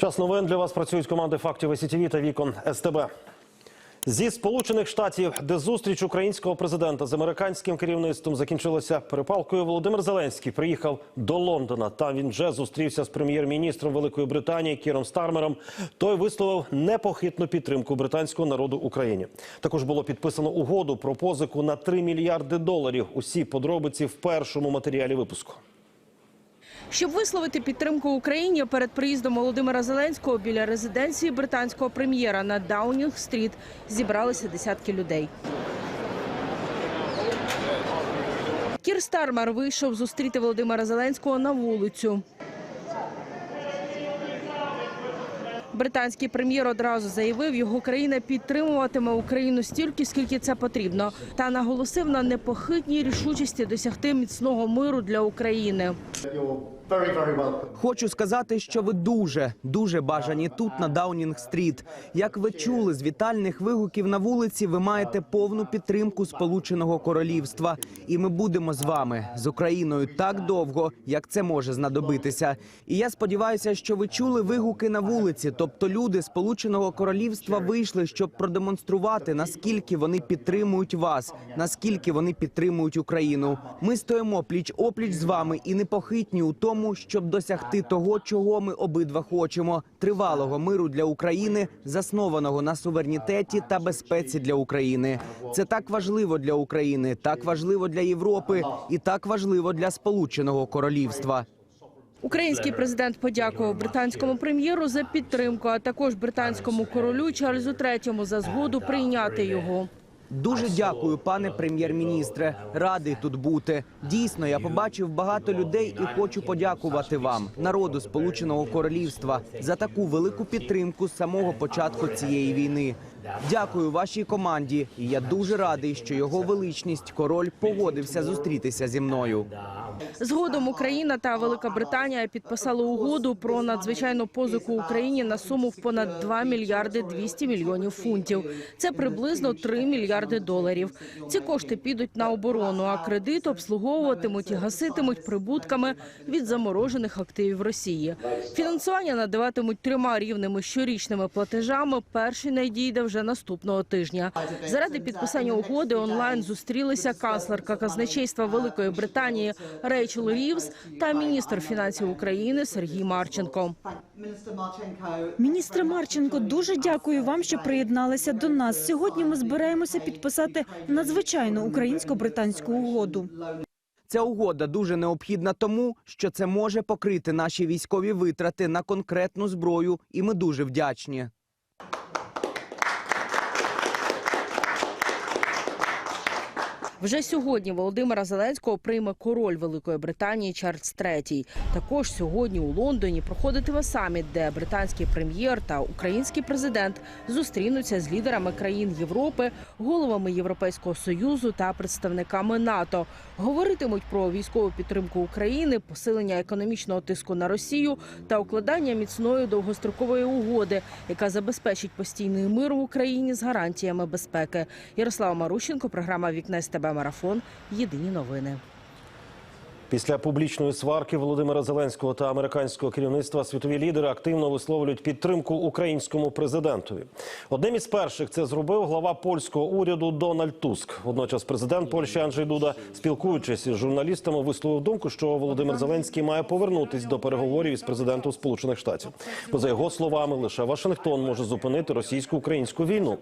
Час новин для вас працюють команди фактів СІТВ та Вікон СТБ. Зі сполучених штатів, де зустріч українського президента з американським керівництвом закінчилася перепалкою, Володимир Зеленський приїхав до Лондона. Там він вже зустрівся з прем'єр-міністром Великої Британії Кіром Стармером. Той висловив непохитну підтримку британського народу Україні. Також було підписано угоду про позику на 3 мільярди доларів. Усі подробиці в першому матеріалі випуску. Щоб висловити підтримку Україні перед приїздом Володимира Зеленського біля резиденції британського прем'єра на Даунінг-стріт зібралися десятки людей. Кір Стармер вийшов зустріти Володимира Зеленського на вулицю. Британський прем'єр одразу заявив, його країна підтримуватиме Україну стільки, скільки це потрібно, та наголосив на непохитній рішучості досягти міцного миру для України. Very. Хочу сказати, що ви дуже, дуже бажані тут на Даунінг-стріт. Як ви чули з вітальних вигуків на вулиці, ви маєте повну підтримку Сполученого Королівства, і ми будемо з вами з Україною так довго, як це може знадобитися. І я сподіваюся, що ви чули вигуки на вулиці. Тобто, люди Сполученого Королівства вийшли, щоб продемонструвати наскільки вони підтримують вас, наскільки вони підтримують Україну. Ми стоїмо пліч опліч з вами і непохитні у тому, щоб досягти того, чого ми обидва хочемо: тривалого миру для України, заснованого на суверенітеті та безпеці для України. Це так важливо для України, так важливо для Європи і так важливо для Сполученого Королівства. Український президент подякував британському прем'єру за підтримку, а також британському королю Чарльзу III за згоду прийняти його. Дуже дякую, пане прем'єр-міністре. Радий тут бути. Дійсно, я побачив багато людей і хочу подякувати вам, народу Сполученого Королівства, за таку велику підтримку з самого початку цієї війни. Дякую вашій команді. І я дуже радий, що його величність король погодився зустрітися зі мною. Згодом Україна та Велика Британія підписали угоду про надзвичайну позику Україні на суму в понад 2 мільярди 200 мільйонів фунтів. Це приблизно 3 мільярди доларів. Ці кошти підуть на оборону, а кредит обслуговуватимуть і гаситимуть прибутками від заморожених активів Росії. Фінансування надаватимуть трьома рівними щорічними платежами. Перший надійде вже наступного тижня. Заради підписання угоди онлайн зустрілися канцлерка казначейства Великої Британії Рейчел Рівз та міністр фінансів України Сергій Марченко. Міністре Марченко, дуже дякую вам, що приєдналися до нас. Сьогодні ми збираємося підписати надзвичайну українсько-британську угоду. Ця угода дуже необхідна тому, що це може покрити наші військові витрати на конкретну зброю, і ми дуже вдячні. Вже сьогодні Володимира Зеленського прийме король Великої Британії Чарльз III. Також сьогодні у Лондоні проходитиме саміт, де британський прем'єр та український президент зустрінуться з лідерами країн Європи, головами Європейського союзу та представниками НАТО. Говоритимуть про військову підтримку України, посилення економічного тиску на Росію та укладання міцної довгострокової угоди, яка забезпечить постійний мир в Україні з гарантіями безпеки. Ярослава Марущенко, програма Вікне СТБ Марафон. Єдині новини. Після публічної сварки Володимира Зеленського та американського керівництва світові лідери активно висловлюють підтримку українському президентові. Одним із перших це зробив глава польського уряду Дональд Туск. Водночас президент Польщі Анджей Дуда, спілкуючись із журналістами, висловив думку, що Володимир Зеленський має повернутись до переговорів із президентом Сполучених Штатів. Бо за його словами, лише Вашингтон може зупинити російсько-українську війну.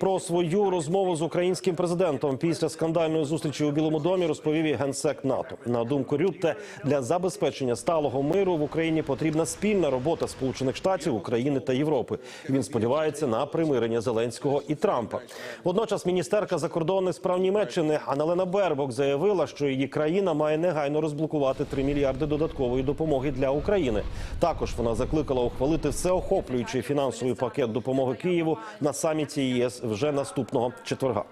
Про свою розмову з українським президентом після скандальної зустрічі у Білому домі розповів і генсек НАТО. На думку Рютте, для забезпечення сталого миру в Україні потрібна спільна робота Сполучених Штатів, України та Європи. Він сподівається на примирення Зеленського і Трампа. Водночас міністерка закордонних справ Німеччини Аналена Бербок заявила, що її країна має негайно розблокувати 3 мільярди додаткової допомоги для України. Також вона закликала ухвалити всеохоплюючий фінансовий пакет допомоги Києву на саміті ЄС вже наступного четверга.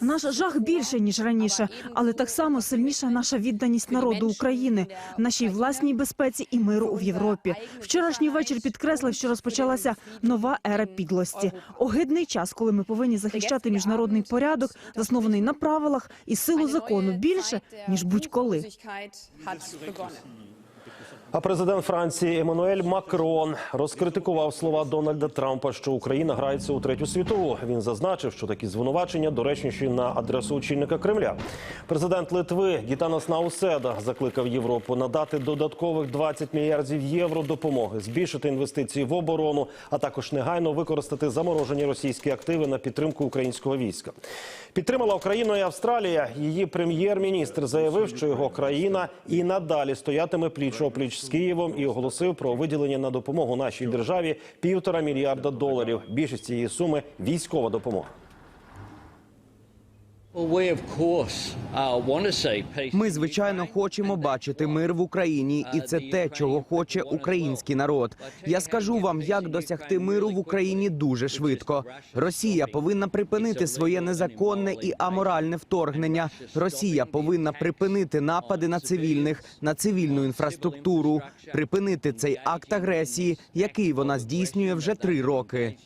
Наш жах більше ніж раніше, але так само сильніша наша відданість народу України, нашій власній безпеці і миру в Європі. Вчорашній вечір підкреслив, що розпочалася нова ера підлості. Огидний час, коли ми повинні захищати міжнародний порядок, заснований на правилах і силу закону більше ніж будь-коли. А президент Франції Еммануель Макрон розкритикував слова Дональда Трампа, що Україна грається у третю світову. Він зазначив, що такі звинувачення доречніші на адресу очільника Кремля. Президент Литви Гітанас Науседа закликав Європу надати додаткових 20 мільярдів євро допомоги, збільшити інвестиції в оборону, а також негайно використати заморожені російські активи на підтримку українського війська. Підтримала Україну і Австралія. Її прем'єр-міністр заявив, що його країна і надалі стоятиме пліч опліч з Києвом і оголосив про виділення на допомогу нашій державі півтора мільярда доларів. Більшість цієї суми військова допомога. Ми звичайно хочемо бачити мир в Україні, і це те, чого хоче український народ. Я скажу вам, як досягти миру в Україні дуже швидко. Росія повинна припинити своє незаконне і аморальне вторгнення. Росія повинна припинити напади на цивільних, на цивільну інфраструктуру, припинити цей акт агресії, який вона здійснює вже три роки.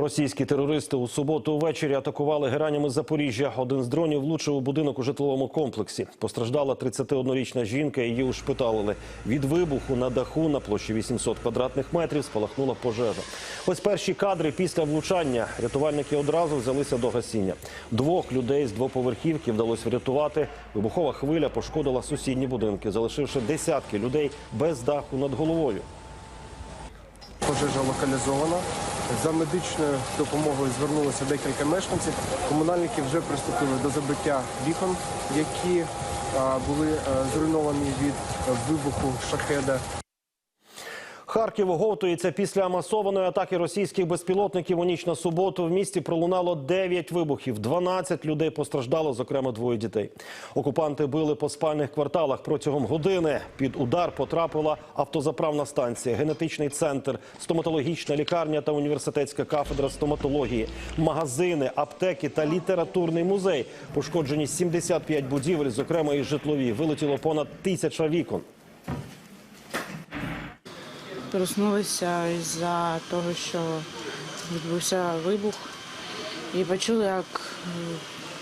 Російські терористи у суботу ввечері атакували геранями Запоріжжя. Один з дронів влучив у будинок у житловому комплексі. Постраждала 31-річна жінка. Її ушпиталили. Від вибуху на даху на площі 800 квадратних метрів спалахнула пожежа. Ось перші кадри після влучання. Рятувальники одразу взялися до гасіння. Двох людей з двоповерхівки вдалося врятувати. Вибухова хвиля пошкодила сусідні будинки, залишивши десятки людей без даху над головою. Пожежа локалізована. За медичною допомогою звернулося декілька мешканців. Комунальники вже приступили до забиття вікон, які були е, зруйновані від вибуху шахеда. Харків оговтується після масованої атаки російських безпілотників у ніч на суботу. В місті пролунало 9 вибухів. 12 людей постраждало, зокрема двоє дітей. Окупанти били по спальних кварталах протягом години. Під удар потрапила автозаправна станція, генетичний центр, стоматологічна лікарня та університетська кафедра стоматології, магазини, аптеки та літературний музей. Пошкоджені 75 будівель, зокрема і житлові. Вилетіло понад тисяча вікон. Проснулися із-за того, що відбувся вибух, і почули, як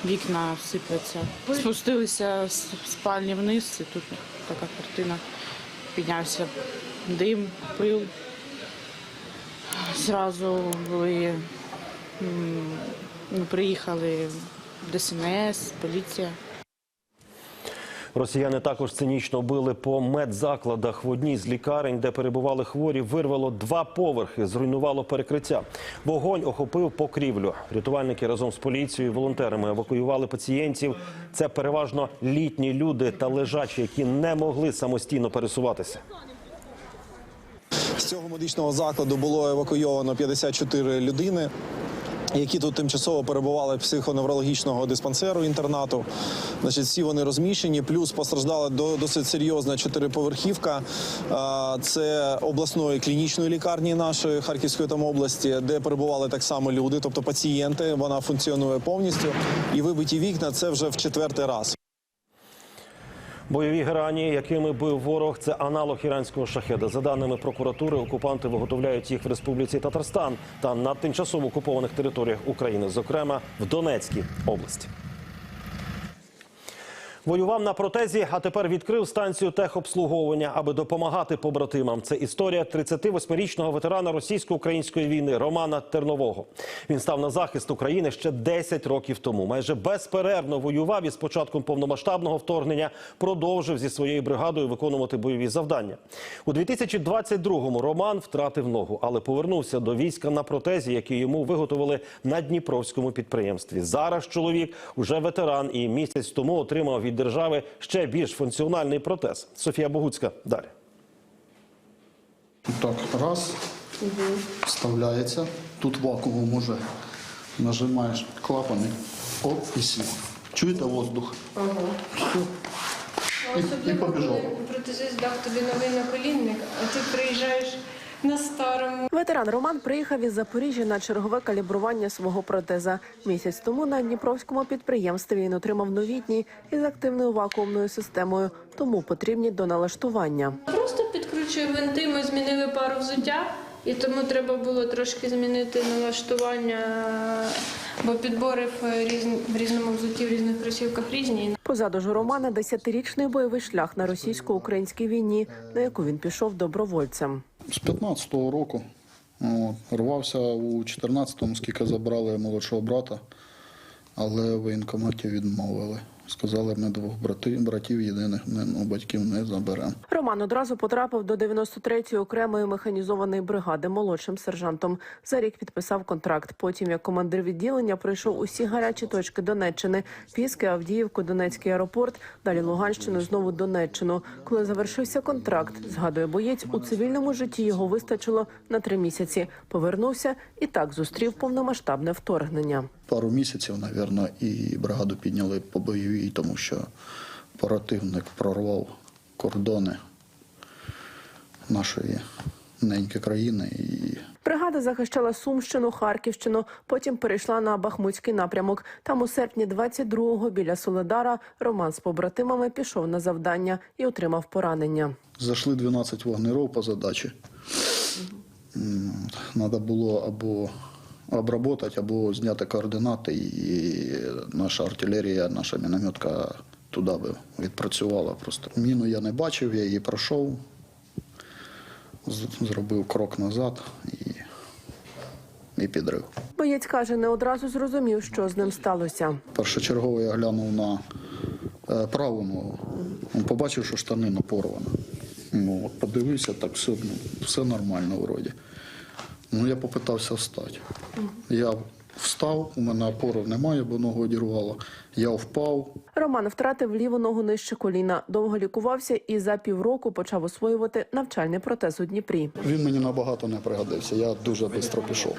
вікна сипляться. Спустилися з спальні вниз, і тут така картина. Піднявся дим, пил. Зразу були, ну, приїхали ДСНС, поліція. Росіяни також цинічно били по медзакладах в одній з лікарень, де перебували хворі. Вирвало два поверхи, зруйнувало перекриття. Вогонь охопив покрівлю. Рятувальники разом з поліцією і волонтерами евакуювали пацієнтів. Це переважно літні люди та лежачі, які не могли самостійно пересуватися. З цього медичного закладу було евакуйовано 54 людини. Які тут тимчасово перебували психоневрологічного диспансеру інтернату, значить, всі вони розміщені. Плюс постраждала до- досить серйозна чотириповерхівка. Це обласної клінічної лікарні нашої Харківської там області, де перебували так само люди, тобто пацієнти. Вона функціонує повністю. І вибиті вікна це вже в четвертий раз. Бойові грані, якими бив ворог, це аналог іранського шахеда. За даними прокуратури, окупанти виготовляють їх в Республіці Татарстан та на тимчасово окупованих територіях України, зокрема в Донецькій області. Воював на протезі, а тепер відкрив станцію техобслуговування, аби допомагати побратимам. Це історія 38-річного ветерана російсько-української війни Романа Тернового. Він став на захист України ще 10 років тому. Майже безперервно воював і з початком повномасштабного вторгнення продовжив зі своєю бригадою виконувати бойові завдання. У 2022-му Роман втратив ногу, але повернувся до війська на протезі, який йому виготовили на Дніпровському підприємстві. Зараз чоловік уже ветеран і місяць тому отримав від держави ще більш функціональний протез. Софія Богуцька далі. Так, раз, вставляється. Тут вакуум уже. Нажимаєш клапани, оп, і сів. Чуєте воздух? Все. І, і побіжав. Протезист дав тобі новий наколінник, а ти приїжджаєш на старому. Ветеран Роман приїхав із Запоріжжя на чергове калібрування свого протеза. Місяць тому на Дніпровському підприємстві він отримав новітній із активною вакуумною системою, тому потрібні до налаштування. Просто підкручую винти, ми змінили пару взуття, і тому треба було трошки змінити налаштування, бо підбори в, різн- в різному взутті, в різних кросівках різні. Позаду ж у Романа десятирічний бойовий шлях на російсько-українській війні, на яку він пішов добровольцем. З 15-го року от, рвався у 14-му, скільки забрали молодшого брата, але в воєнкоматі відмовили. Сказали, ми двох брати, братів єдиних не, ну, батьків не заберемо. Роман одразу потрапив до 93-ї окремої механізованої бригади молодшим сержантом. За рік підписав контракт. Потім, як командир відділення, пройшов усі гарячі точки Донеччини: Піски, Авдіївку, Донецький аеропорт, далі Луганщину, знову Донеччину. Коли завершився контракт, згадує боєць, у цивільному житті його вистачило на три місяці. Повернувся і так зустрів повномасштабне вторгнення. Пару місяців, мабуть, і бригаду підняли по бойовій, тому що противник прорвав кордони нашої неньки країни і Бригада захищала Сумщину, Харківщину, потім перейшла на Бахмутський напрямок. Там у серпні 22-го біля Соледара Роман з побратимами пішов на завдання і отримав поранення. Зайшли 12 вогнеров по задачі. Треба було або обработати, або зняти координати, і наша артилерія, наша мінометка туди би відпрацювала просто. Міну я не бачив, я її пройшов, зробив крок назад і, і підрив. Боєць каже, не одразу зрозумів, що з ним сталося. Першочергово я глянув на е, праву ногу. Він побачив, що штанина порвана. Ну, от подивився, так все, ну, все нормально вроді. Ну, я попитався встати. Я встав, у мене опорів немає, бо ногу одірвало. Я впав, Роман втратив ліву ногу нижче коліна, довго лікувався і за півроку почав освоювати навчальний протез у Дніпрі. він мені набагато не пригодився. Я дуже швидко пішов.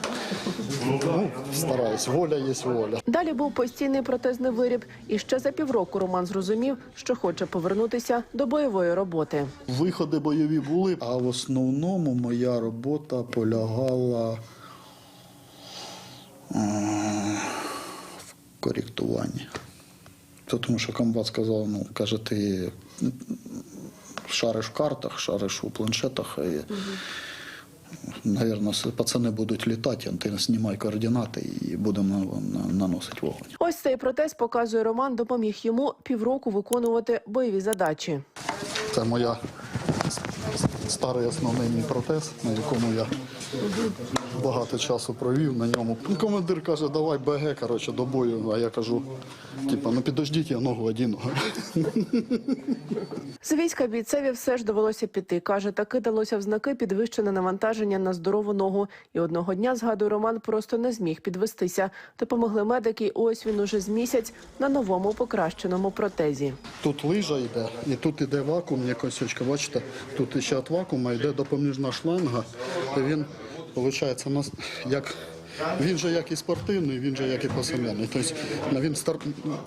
Ну, стараюсь, воля є воля. Далі був постійний протезний виріб, і ще за півроку Роман зрозумів, що хоче повернутися до бойової роботи. Виходи бойові були, а в основному моя робота полягала в коректуванні. Це Тому що комбат сказав, ну, каже, ти шариш в картах, шариш у планшетах. І, Навірно, пацани будуть літати, а ти знімай координати і будемо на- на- наносити вогонь. Ось цей протез показує Роман, допоміг йому півроку виконувати бойові задачі. Це моя старий основний протез, на якому я багато часу провів на ньому. Ну, Командир каже, давай БГ, коротше, до бою. А я кажу, типа, ну підождіть, я ногу одіну. З війська бійцеві все ж довелося піти. Каже, таки далося в знаки підвищене навантаження на здорову ногу. І одного дня, згадує Роман, просто не зміг підвестися. Допомогли медики. і Ось він уже з місяць на новому покращеному протезі. Тут лижа йде, і тут іде вакуум, якось бачите, тут ще від вакуума йде допоміжна шланга. І він, виходить, нас як. Він же як і спортивний, він же як і посемейний. Тобто на він старт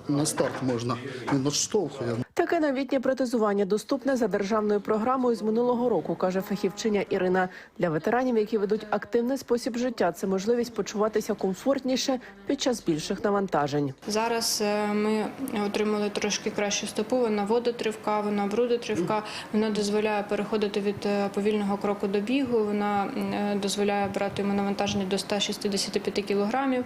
на старт можна. Він відштовхує. Таке новітнє протезування доступне за державною програмою з минулого року, каже фахівчиня Ірина. Для ветеранів, які ведуть активний спосіб життя, це можливість почуватися комфортніше під час більших навантажень. Зараз е, ми отримали трошки кращу стопу. Вона водотривка, вона брудотривка. Вона дозволяє переходити від е, повільного кроку до бігу. Вона е, дозволяє брати йому навантаження до 165 кілограмів.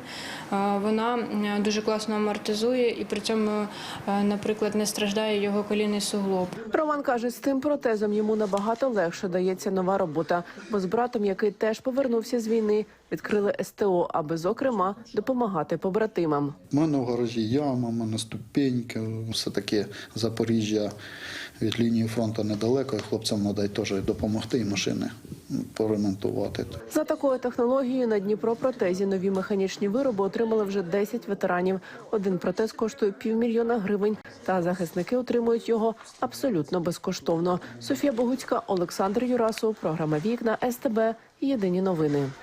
Е, Вона е, дуже класно амортизує і при цьому, е, наприклад, не страждає його колінний суглоб. Роман каже, з цим протезом йому набагато легше дається нова робота, бо з братом, який теж повернувся з війни, відкрили СТО, аби зокрема допомагати побратимам. У мене в гаражі яма, у мене ступеньки, все таки Запоріжжя від лінії фронту недалеко, і хлопцям треба теж допомогти і машини поремонтувати. За такою технологією на Дніпро протезі нові механічні вироби отримали вже 10 ветеранів. Один протез коштує півмільйона гривень, та захисники отримують його абсолютно безкоштовно. Софія Богуцька, Олександр Юрасов, програма Вікна СТБ. Єдині новини.